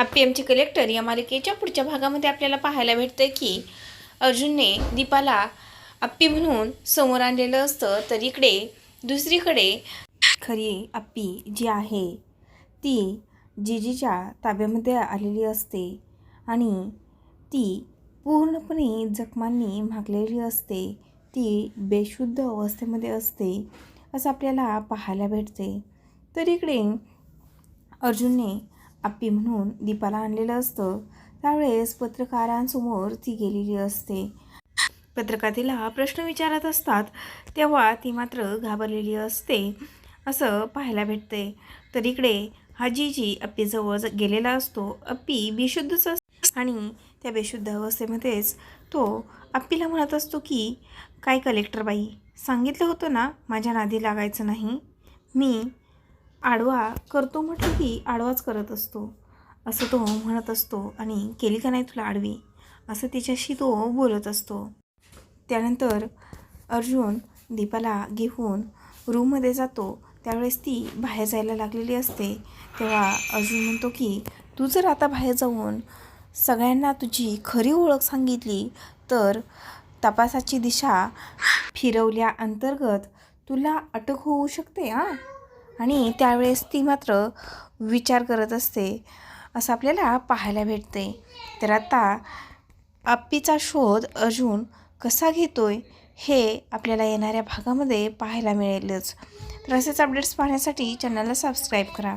आपी कलेक्टर या मालिकेच्या पुढच्या भागामध्ये आपल्याला पाहायला भेटतं की अर्जुनने दीपाला आप्पी म्हणून समोर आणलेलं असतं. तर इकडे दुसरीकडे खरी आप्पी जी आहे ती जिजीच्या ताब्यामध्ये आलेली असते आणि ती पूर्णपणे जखमांनी भागलेली असते. ती बेशुद्ध अवस्थेमध्ये असते असं आपल्याला पाहायला भेटते. तर इकडे अर्जुनने आप्पी म्हणून दीपाला आणलेलं असतं. त्यावेळेस पत्रकारांसमोर ती गेलेली असते. पत्रकार तिला प्रश्न विचारत असतात तेव्हा ती मात्र घाबरलेली असते. असं पाहायला भेटते तर इकडे हाजीजी अप्पीजवळ गेलेला असतो. अप्पी बेशुद्धच असतो आणि त्या बेशुद्ध अवस्थेमध्येच तो अप्पीला म्हणत असतो की काय कलेक्टर बाई सांगितलं होतं ना माझ्या नादी लागायचं नाही? मी आडवा करतो म्हटलं की आडवाच करत असतो. असं तो म्हणत असतो आणि केली का नाही तुला आडवी? असं तिच्याशी तो बोलत असतो. त्यानंतर अर्जुन दीपाला घेऊन रूममध्ये जातो. त्यावेळेस ती बाहेर जायला लागलेली असते. तेव्हा अर्जुन म्हणतो की तू जर आता बाहेर जाऊन सगळ्यांना तुझी खरी ओळख सांगितली तर तपासाची दिशा फिरवल्या अंतर्गत तुला अटक होऊ शकते हां? आणि त्यावेळेस ती मात्र विचार करत असते असं आपल्याला पाहायला भेटते. तर आता आप्पीचा शोध अर्जुन कसा घेतोय हे आपल्याला येणाऱ्या भागामध्ये पाहायला मिळेलच. तर असेच अपडेट्स पाहण्यासाठी चॅनलला सबस्क्राईब करा.